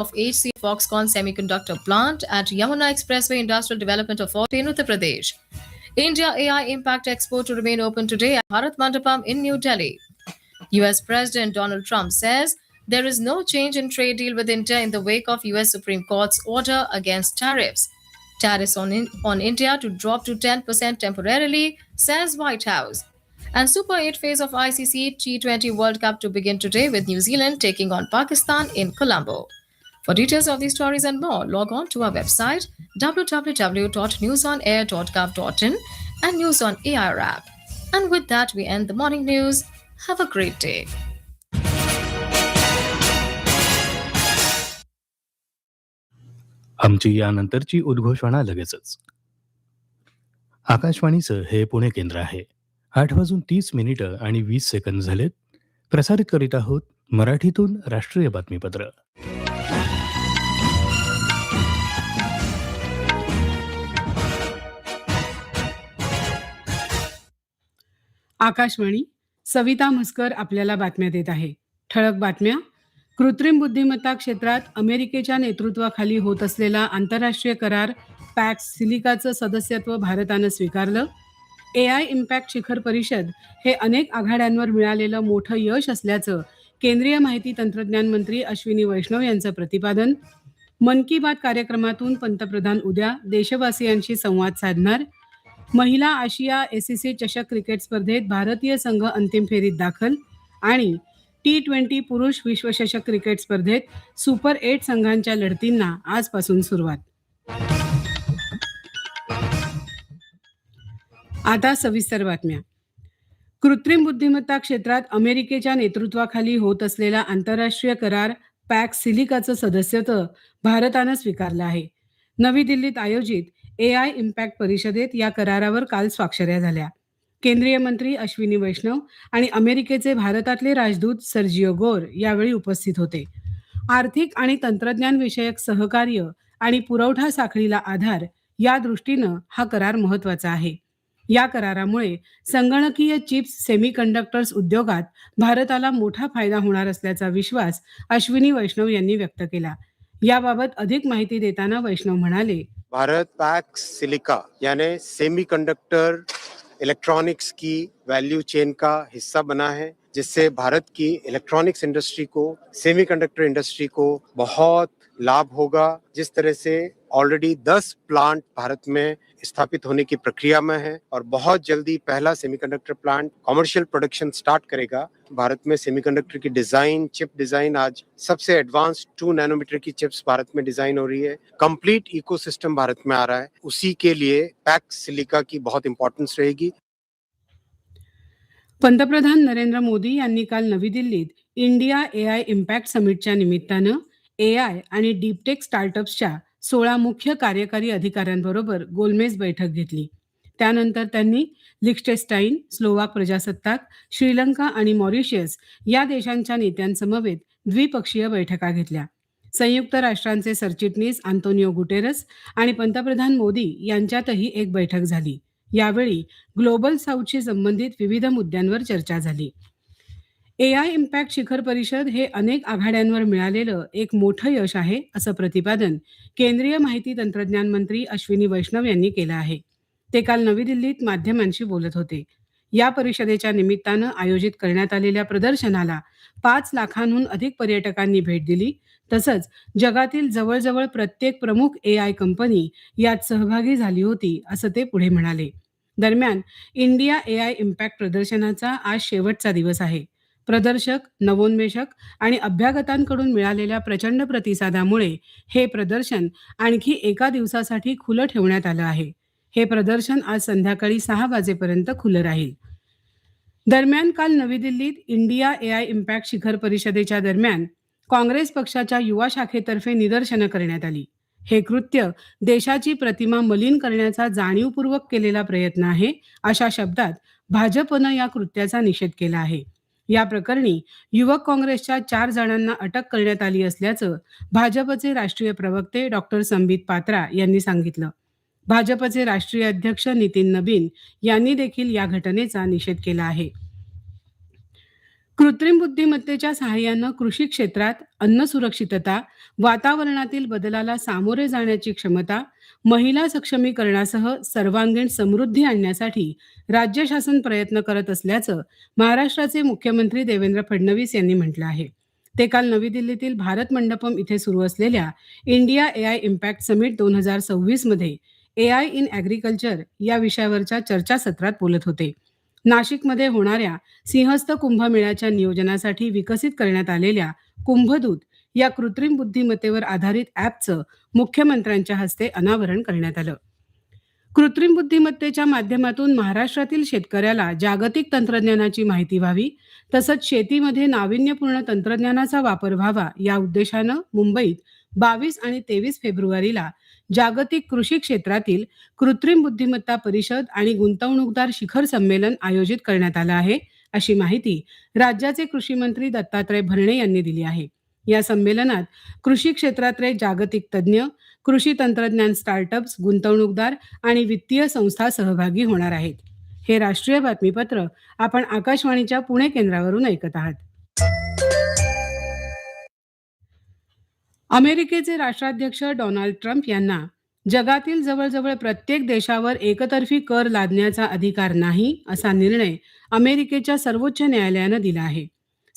of HC Foxconn Semiconductor Plant at Yamuna Expressway Industrial Development Authority in Uttar Pradesh. India AI Impact Expo to remain open today at Bharat Mandapam in New Delhi. US President Donald Trump says there is no change in trade deal with India in the wake of US Supreme Court's order against tariffs. Tariffs on, in- on India to drop to 10% temporarily, says White House. And Super 8 phase of ICC T20 World Cup to begin today with New Zealand taking on Pakistan in Colombo. For details of these stories and more, log on to our website www.newsonair.gov.in and News on AIR app. And with that, we end the morning news. Have a great day. आमची यानंतरची उद्घोषणा लगेचच आकाशवाणीचं हे पुणे केंद्र आहे आठ वाजून तीस मिनिटं आणि वीस सेकंद झालेत प्रसारित करीत आहोत मराठीतून राष्ट्रीय बातमीपत्र आकाशवाणी सविता मस्कर आपल्याला बातम्या देत आहे. ठळक बातम्या. कृत्रिम बुद्धिमत्ता क्षेत्रात अमेरिकेच्या नेतृत्वाखाली होत असलेला आंतरराष्ट्रीय करार पॅक्स सिलिकाचं सदस्यत्व भारतानं स्वीकारलं. ए आय इम्पॅक्ट शिखर परिषद हे अनेक आघाड्यांवर मिळालेलं मोठं यश असल्याचं केंद्रीय माहिती तंत्रज्ञान मंत्री अश्विनी वैष्णव यांचं प्रतिपादन. मन की बात कार्यक्रमातून पंतप्रधान उद्या देशवासियांशी संवाद साधणार. महिला आशिया एसीसी चषक क्रिकेट स्पर्धेत भारतीय संघ अंतिम फेरीत दाखल आणि टी ट्वेंटी पुरुष विश्वचषक क्रिकेट स्पर्धेत सुपर एट संघांच्या लढतींना आजपासून सुरुवात. आता सविस्तर बातम्या. कृत्रिम बुद्धिमत्ता क्षेत्रात अमेरिकेच्या नेतृत्वाखाली होत असलेला आंतरराष्ट्रीय करार पॅक सिलिकाचं सदस्यत्व भारतानं स्वीकारलं आहे. नवी दिल्लीत आयोजित ए आय इम्पॅक्ट परिषदेत या करारावर काल स्वाक्षऱ्या झाल्या. केंद्रीय मंत्री अश्विनी वैष्णव आणि अमेरिकेचे भारतातले राजदूत सर्जिओ गोर यावेळी उपस्थित होते. आर्थिक आणि तंत्रज्ञान विषयक सहकार्य आणि पुरवठा साखळीला आधार या दृष्टीनं हा करार महत्त्वाचा आहे. या करारामुळे संगणकीय चिप्स सेमीकंडक्टर्स उद्योगात भारताला मोठा फायदा होणार असल्याचा विश्वास अश्विनी वैष्णव यांनी व्यक्त केला. याबाबत अधिक माहिती देताना वैष्णव म्हणाले, भारत पैक सिलिका, यानी सेमीकंडक्टर इलेक्ट्रॉनिक्स की वैल्यू चेन का हिस्सा बना है, जिससे भारत की इलेक्ट्रॉनिक्स इंडस्ट्री को सेमीकंडक्टर इंडस्ट्री को बहुत लाभ होगा। जिस तरह से ऑलरेडी 10 प्लांट भारत में स्थापित होने की प्रक्रिया में है और बहुत जल्दी पहला semiconductor plant commercial production start करेगा। भारत में सेमीकंडक्टर की डिज़ाइन चिप डिज़ाइन आज सबसे एडवांस टू नैनोमीटर की चिप्स भारत में डिज़ाइन हो रही है। कंप्लीट इकोसिस्टम भारत में आ रहा है। उसी के लिए पैक सिलिका की बहुत इंपॉर्टेंस रहेगी। पंतप्रधान नरेंद्र मोदी यांनी काल नवी दिल्लीत इंडिया ए आय इम्पॅक्ट समिटच्या निमित्तानं ए आय आणि डीपटेक स्टार्टअप्सच्या सोळा मुख्य कार्यकारी अधिकाऱ्यांबरोबर गोलमेज बैठक घेतली. त्यानंतर त्यांनी लिक्स्टेस्टाईन स्लोवाक प्रजासत्ताक श्रीलंका आणि मॉरिशियस या देशांच्या नेत्यांसमवेत द्विपक्षीय बैठका घेतल्या. संयुक्त राष्ट्रांचे सरचिटणीस आंतोनियो गुटेरस आणि पंतप्रधान मोदी यांच्यातही एक बैठक झाली. यावेळी ग्लोबल साऊथशी संबंधित विविध मुद्द्यांवर चर्चा झाली. ए आय इम्पॅक्ट शिखर परिषद हे अनेक आघाड्यांवर मिळालेलं एक मोठं यश आहे असं प्रतिपादन केंद्रीय माहिती तंत्रज्ञान मंत्री अश्विनी वैष्णव यांनी केलं आहे. ते काल नवी दिल्लीत माध्यमांशी बोलत होते. या परिषदेच्या निमित्तानं आयोजित करण्यात आलेल्या प्रदर्शनाला पाच लाखांहून अधिक पर्यटकांनी भेट दिली तसंच जगातील जवळजवळ प्रत्येक प्रमुख ए आय कंपनी यात सहभागी झाली होती असं ते पुढे म्हणाले. दरम्यान इंडिया ए आय इम्पॅक्ट प्रदर्शनाचा आज शेवटचा दिवस आहे. प्रदर्शक नवोन्मेषक आणि अभ्यागतांकडून मिळालेल्या प्रचंड प्रतिसादामुळे हे प्रदर्शन आणखी एका दिवसासाठी खुलं ठेवण्यात आलं आहे. हे प्रदर्शन आज संध्याकाळी सहा वाजेपर्यंत खुलं राहील. दरम्यान काल नवी दिल्लीत इंडिया ए आय इम्पॅक्ट शिखर परिषदेच्या दरम्यान काँग्रेस पक्षाच्या युवा शाखेतर्फे निदर्शनं करण्यात आली. हे कृत्य देशाची प्रतिमा मलिन करण्याचा जाणीवपूर्वक केलेला प्रयत्न आहे अशा शब्दात भाजपनं या कृत्याचा निषेध केला आहे. या प्रकरणी युवक काँग्रेसच्या चार जणांना अटक करण्यात आली असल्याचं भाजपचे राष्ट्रीय प्रवक्ते डॉक्टर संबित पात्रा यांनी सांगितलं. भाजपचे राष्ट्रीय अध्यक्ष नितीन नबीन यांनी देखील या घटनेचा निषेध केला आहे. कृत्रिम बुद्धिमत्तेच्या सहाय्यानं कृषी क्षेत्रात अन्न सुरक्षितता वातावरणातील बदलाला सामोरे जाण्याची क्षमता महिला सक्षमीकरणासह सर्वांगीण समृद्धी आणण्यासाठी राज्य शासन प्रयत्न करत असल्याचं महाराष्ट्राचे मुख्यमंत्री देवेंद्र फडणवीस यांनी म्हटलं आहे. ते काल नवी दिल्लीतील भारत मंडपम इथे सुरू असलेल्या इंडिया एआय इम्पॅक्ट समिट दोन हजार सव्वीसमध्ये एआय इन ॲग्रिकल्चर या विषयावरच्या चर्चासत्रात बोलत होते. नाशिकमध्ये होणाऱ्या सिंहस्थ कुंभमेळ्याच्या नियोजनासाठी विकसित करण्यात आलेल्या कुंभदूत या कृत्रिम बुद्धिमत्तेवर आधारित ॲपचं मुख्यमंत्र्यांच्या हस्ते अनावरण करण्यात आलं. कृत्रिम बुद्धिमत्तेच्या माध्यमातून महाराष्ट्रातील शेतकऱ्याला जागतिक तंत्रज्ञानाची माहिती व्हावी तसंच शेतीमध्ये नाविन्यपूर्ण तंत्रज्ञानाचा वापर व्हावा या उद्देशानं मुंबईत बावीस आणि तेवीस फेब्रुवारीला जागतिक कृषी क्षेत्रातील कृत्रिम बुद्धिमत्ता परिषद आणि गुंतवणूकदार शिखर संमेलन आयोजित करण्यात आलं आहे अशी माहिती राज्याचे कृषी मंत्री दत्तात्रय भरणे यांनी दिली आहे. या संमेलनात कृषी क्षेत्रातले जागतिक तज्ज्ञ कृषी तंत्रज्ञान स्टार्टअप्स गुंतवणूकदार आणि वित्तीय संस्था सहभागी होणार आहेत. हे राष्ट्रीय बातमीपत्र आपण आकाशवाणीच्या पुणे केंद्रावरून ऐकत आहात. अमेरिकेचे राष्ट्राध्यक्ष डोनाल्ड ट्रम्प यांना जगातील जवळजवळ प्रत्येक देशावर एकतर्फी कर लादण्याचा अधिकार नाही असा निर्णय अमेरिकेच्या सर्वोच्च न्यायालयानं दिला आहे.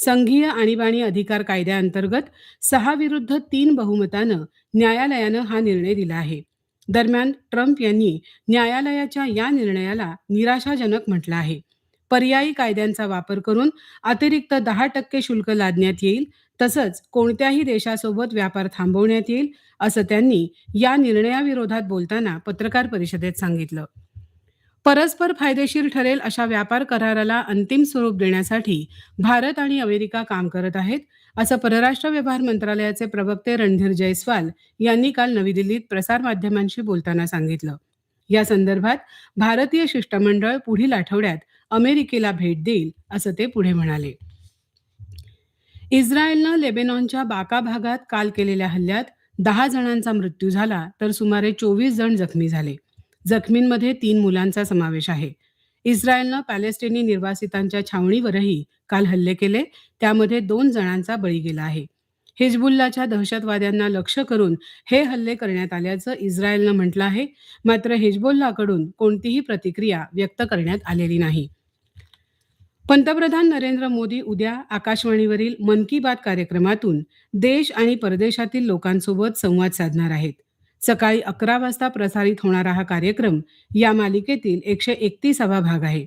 संघीय आणीबाणी अधिकार कायद्याअंतर्गत सहा विरुद्ध तीन बहुमतानं न्यायालयानं हा निर्णय दिला आहे. दरम्यान ट्रम्प यांनी न्यायालयाच्या या निर्णयाला निराशाजनक म्हटलं आहे. पर्यायी कायद्यांचा वापर करून अतिरिक्त दहा टक्के शुल्क लादण्यात येईल तसंच कोणत्याही देशासोबत व्यापार थांबवण्यात येईल असं त्यांनी या निर्णयाविरोधात बोलताना पत्रकार परिषदेत सांगितलं. परस्पर फायदेशीर ठरेल अशा व्यापार कराराला अंतिम स्वरूप देण्यासाठी भारत आणि अमेरिका काम करत आहेत असं परराष्ट्र व्यवहार मंत्रालयाचे प्रवक्ते रणधीर जयस्वाल यांनी काल नवी दिल्लीत प्रसारमाध्यमांशी बोलताना सांगितलं. या संदर्भात भारतीय शिष्टमंडळ पुढील आठवड्यात अमेरिकेला भेट देईल असं ते पुढे म्हणाले. इस्रायलनं लेबेनॉनच्या बाका भागात काल केलेल्या हल्ल्यात दहा जणांचा मृत्यू झाला तर सुमारे चोवीस जण जखमी झाले. जखमींमध्ये तीन मुलांचा समावेश आहे. इस्रायलनं पॅलेस्टिनी निर्वासितांच्या छावणीवरही काल हल्ले केले त्यामध्ये दोन जणांचा बळी गेला आहे. हिजबुल्लाच्या दहशतवाद्यांना लक्ष करून हे हल्ले करण्यात आल्याचं इस्रायलनं म्हटलं आहे मात्र हिजबुल्लाकडून कोणतीही प्रतिक्रिया व्यक्त करण्यात आलेली नाही. पंतप्रधान नरेंद्र मोदी उद्या आकाशवाणीवरील मन की बात कार्यक्रमातून देश आणि परदेशातील लोकांसोबत संवाद साधणार आहेत. सकाळी अकरा वाजता प्रसारित होणारा हा कार्यक्रम या मालिकेतील एकशे एकतीसावा भाग आहे.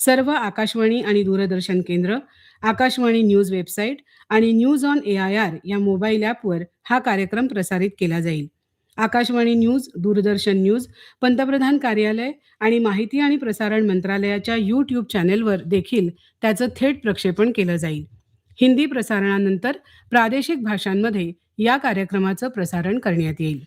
सर्व आकाशवाणी आणि दूरदर्शन केंद्र आकाशवाणी न्यूज वेबसाईट आणि news on A I R या मोबाईल ॲपवर हा कार्यक्रम प्रसारित केला जाईल. आकाशवाणी न्यूज दूरदर्शन न्यूज पंतप्रधान कार्यालय आणि माहिती आणि प्रसारण मंत्रालयाच्या यूट्यूब चॅनेलवर देखील त्याचं थेट प्रक्षेपण केलं जाईल. हिंदी प्रसारणानंतर प्रादेशिक भाषांमध्ये या कार्यक्रमाचं प्रसारण करण्यात येईल.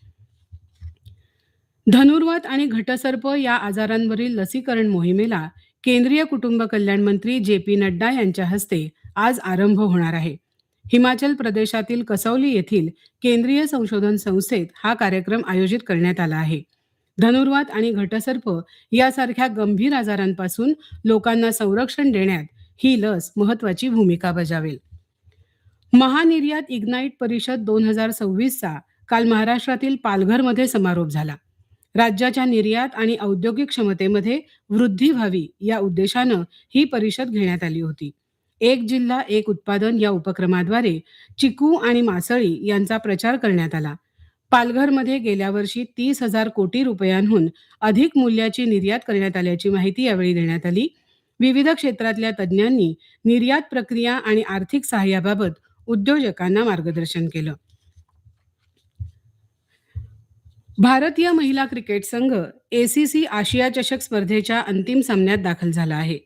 धनुर्वात आणि घटसर्प या आजारांवरील लसीकरण मोहिमेला केंद्रीय कुटुंब कल्याण मंत्री जे पी नड्डा यांच्या हस्ते आज आरंभ होणार आहे. हिमाचल प्रदेशातील कसौली येथील केंद्रीय संशोधन संस्थेत हा कार्यक्रम आयोजित करण्यात आला आहे. धनुर्वात आणि घटसर्प यासारख्या गंभीर आजारांपासून लोकांना संरक्षण देण्यात ही लस महत्वाची भूमिका बजावेल. महानिर्यात इग्नाईट परिषद दोन हजार सव्वीसचा काल महाराष्ट्रातील पालघरमध्ये समारोप झाला. राज्याच्या निर्यात आणि औद्योगिक क्षमतेमध्ये वृद्धी व्हावी या उद्देशानं ही परिषद घेण्यात आली होती. एक जिल्हा एक उत्पादन या उपक्रमाद्वारे चिकू आणि मासळी यांचा प्रचार करण्यात आला. पालघरमध्ये गेल्या वर्षी तीस हजार कोटी रुपयांहून अधिक मूल्याची निर्यात करण्यात आल्याची माहिती यावेळी देण्यात आली. विविध क्षेत्रातल्या तज्ज्ञांनी निर्यात प्रक्रिया आणि आर्थिक सहाय्याबाबत उद्योजकांना मार्गदर्शन केलं. भारतीय महिला क्रिकेट संघ एसीसी आशिया चषक स्पर्धेच्या अंतिम सामन्यात दाखल झाला आहे.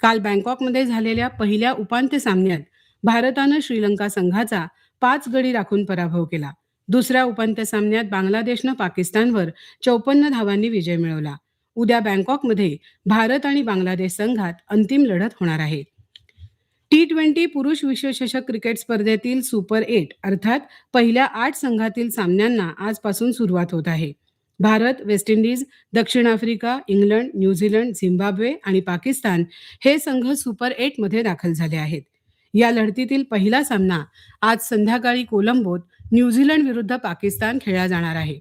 काल बँकॉकमध्ये झालेल्या पहिल्या उपांत्य सामन्यात भारतानं श्रीलंका संघाचा पाच गडी राखून पराभव केला. दुसऱ्या उपांत्य सामन्यात बांगलादेशनं पाकिस्तानवर चौपन्न धावांनी विजय मिळवला. उद्या बँकॉकमध्ये भारत आणि बांगलादेश संघात अंतिम लढत होणार आहे. टी ट्वेंटी पुरुष विश्वचषक क्रिकेट स्पर्धेतील सुपर एट अर्थात पहिल्या आठ संघातील सामन्यांना आजपासून सुरुवात होत आहे. भारत वेस्ट इंडिज दक्षिण Africa England New Zealand Zimbabwe आणि पाकिस्तान हे संघ सुपर एटमध्ये दाखल झाले आहेत. या लढतीतील पहिला सामना आज संध्याकाळी कोलंबोत न्यूझीलंड विरुद्ध पाकिस्तान खेळला जाणार आहे.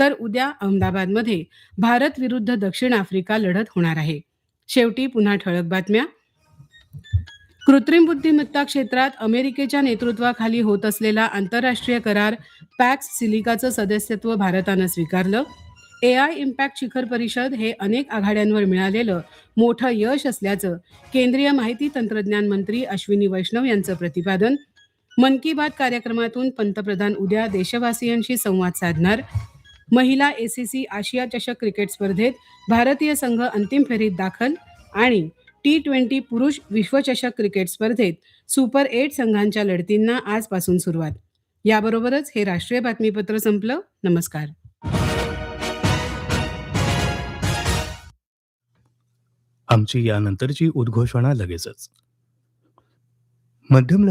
तर उद्या अहमदाबादमध्ये भारत विरुद्ध दक्षिण आफ्रिका लढत होणार आहे. शेवटी पुन्हा ठळक बातम्या. कृत्रिम बुद्धिमत्ता क्षेत्रात अमेरिकेच्या नेतृत्वाखाली होत असलेला आंतरराष्ट्रीय करार पॅक्स सिलिकाचं सदस्यत्व भारतानं स्वीकारलं. ए आय इम्पॅक्ट शिखर परिषद हे अनेक आघाड्यांवर मिळालेलं मोठं यश असल्याचं केंद्रीय माहिती तंत्रज्ञान मंत्री अश्विनी वैष्णव यांचं प्रतिपादन. मन की बात कार्यक्रमातून पंतप्रधान उद्या देशवासियांशी संवाद साधणार. महिला एसीसी आशिया चषक क्रिकेट स्पर्धेत भारतीय संघ अंतिम फेरीत दाखल आणि टी ट्वेंटी पुरुष विश्वचषक क्रिकेट स्पर्धेत सुपर एट संघांच्या लढतींना आजपासून सुरुवात. याबरोबरच हे राष्ट्रीय बातमीपत्र संपलं. नमस्कार. आमची यानंतरची उद्घोषणा लगेचच. मध्यम